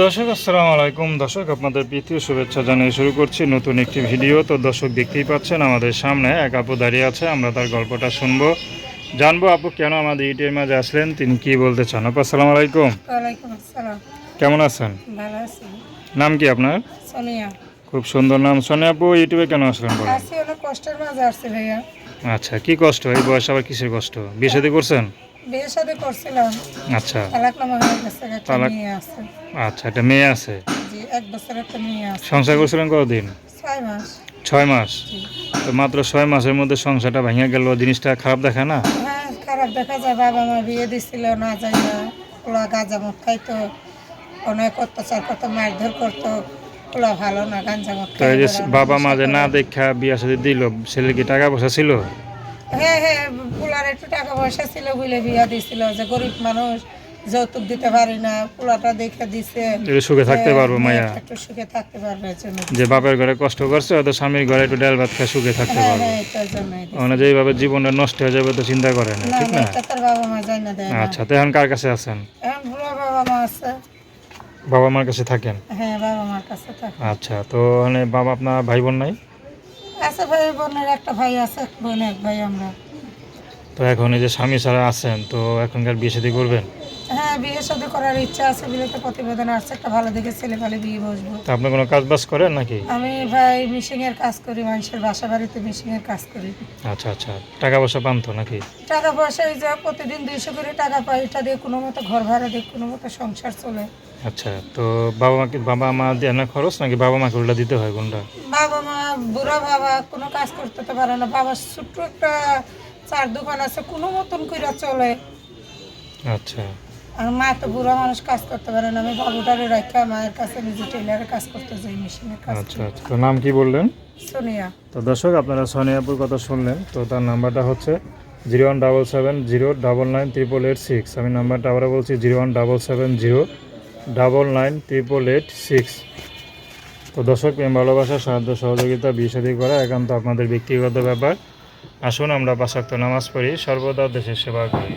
দর্শক আসসালামু আলাইকুম। দর্শক আপনাদের প্রীতীয় শুভেচ্ছা জানিয়ে শুরু করছি নতুন একটি ভিডিও। তো দর্শক দেখতেই পাচ্ছেন আমাদের সামনে এক আপু দাঁড়িয়ে আছে। আমরা তার গল্পটা শুনব। জানব আপু কেন আমাদের ইউটিউবের মাঝে আসলেন? তিনি কি বলতে চান? আপু আসসালামু আলাইকুম। কেমন আছেন? নাম কি আপনার? খুব সুন্দর নাম। সোনিয়া আপু ইউটিউবে কেন আসলেন বলেন? কষ্টের মাঝে আসছে ভাইয়া। আচ্ছা কি কষ্ট? এই বয়স আবার কিসের কষ্ট? বিয়ে করছেন? বিয়ে সাথে করছিলাম। আচ্ছা। তালাক নামা হয়ে গেছে একটা মেয়ে আছে। আচ্ছা একটা মেয়ে আছে? জি এক বছর একটা মেয়ে আছে। সংসার করছিলেন কতদিন? ছয় মাস। ছয় মাস? তো মাত্র ছয় মাসের মধ্যে সংসারটা ভেঙে গেল জিনিসটা খারাপ দেখে না? হ্যাঁ খারাপ দেখা যায় বাবা মা বিয়ে দিছিল না যাই না ওলা গাঁজা মদ খাইতো অনেক অত্যাচার করতো মারধর করতো ওলা ভালো না গাঁজা মদ তো এই যে বাবা মা যে না দেখা বিয়া সাথে দিল ছেলে কি টাকা পয়সা ছিল? হ্যাঁ হ্যাঁ একটু টাকা পয়সা ছিল বলে বিয়া দিছিল যে গরিব মানুষ যৌতুক দিতে পারি না পোলাটা দেখে দিছে। সুখে থাকতে পারব মায়া। একটু সুখে থাকতে পারবে যে বাপের ঘরে কষ্ট করছে হয়তো স্বামীর ঘরে একটু ডাল ভাত খেয়ে সুখে থাকতে হ্যাঁ পারব। হ্যাঁ। মানে যেইভাবে জীবনটা নষ্ট হয়ে যাবে তো চিন্তা করে না ঠিক না? বাবা মা যায় না আচ্ছা তো এখন কার কাছে আছেন? এখন বাবা মা আছে। বাবা মার কাছে থাকেন? হ্যাঁ বাবা মার কাছে থাকে আচ্ছা তো মানে বাবা আপনার ভাই বোন নাই? আছে ভাই বোনের একটা ভাই আছে বোন এক ভাই আমরা। তো এখন এই যে স্বামী ছাড়া আছেন তো এখনকার বিয়ে শাদী করবেন? হ্যাঁ বিয়ে শাদী করার ইচ্ছা আছে বলে তো প্রতিবেদন আসছে একটা ভালো দেখে ছেলে ভালো বিয়ে বসবো। তো আপনি কোনো কাজ বাজ করেন নাকি? আমি ভাই মিশিং এর কাজ করি মানুষের বাসা বাড়িতে মিশিং এর কাজ করি। আচ্ছা আচ্ছা। টাকা পয়সা পান তো নাকি? টাকা পয়সা এই যে প্রতিদিন দুইশো করে টাকা পাই এটা দিয়ে কোনো মতো ঘর ভাড়া দিয়ে কোনো মতো সংসার চলে। আচ্ছা তো বাবা মাকে বাবা মা দেয় না খরচ নাকি বাবা মাকে উল্টা দিতে হয় কোনটা বাবা মা বুড়া বাবা কোনো কাজ করতে তো পারে না। বাবার ছোট্ট একটা চার দোকান আছে কোনো মতন করে চলে। আচ্ছা। আর মা তো বুড়া মানুষ কাজ করতে পারে না। আমি বাবুটারে রাখা মায়ের কাছে নিজে টেলারের কাজ করতে যাই মেশিনের কাজ আচ্ছা আচ্ছা। তো নাম কি বললেন? সোনিয়া। তো দর্শক আপনারা সোনিয়াপুর কথা শুনলেন। তো তার নাম্বারটা হচ্ছে zero one double seven zero double nine triple eight six. আমি নাম্বারটা আবার বলছি zero one double seven zero double nine triple eight six. তো দর্শক প্রেম ভালোবাসা সাহায্য সহযোগিতা বিষাদি করা একান্ত আপনাদের ব্যক্তিগত ব্যাপার। আসুন আমরা বাসাক্ত নামাজ পড়ি সর্বদা দেশের সেবা করি।